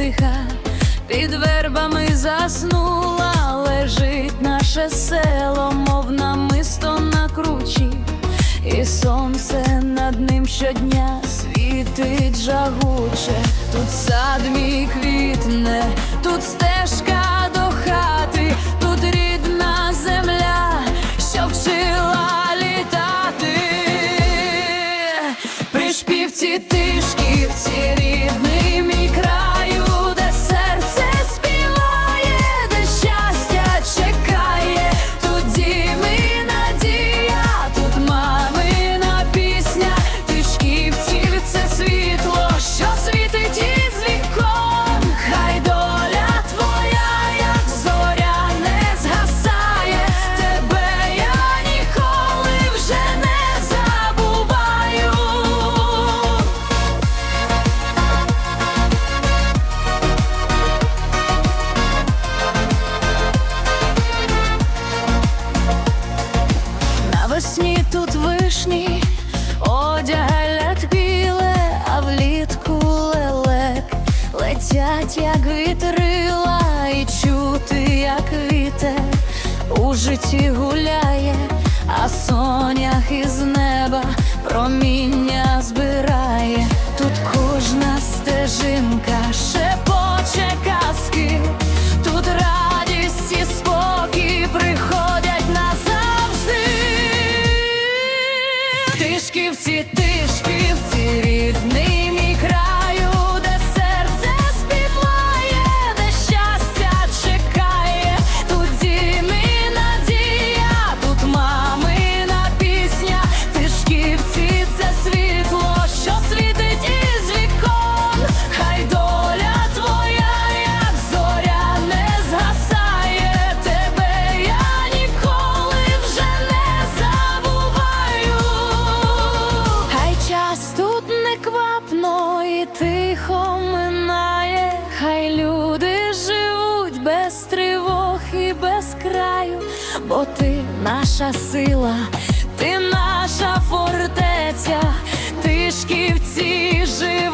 тиха, під вербами заснула, лежить наше село, мов намисто на кручі, і сонце над ним щодня світить жагуче, тут сад мій квітне, тут сте. тут вишні, одяг лят біле, а влітку лелек летять, як вітрила, і чути, як вітер у житті гуляє. наша сила, ти наша фортеця, ти шківці живі.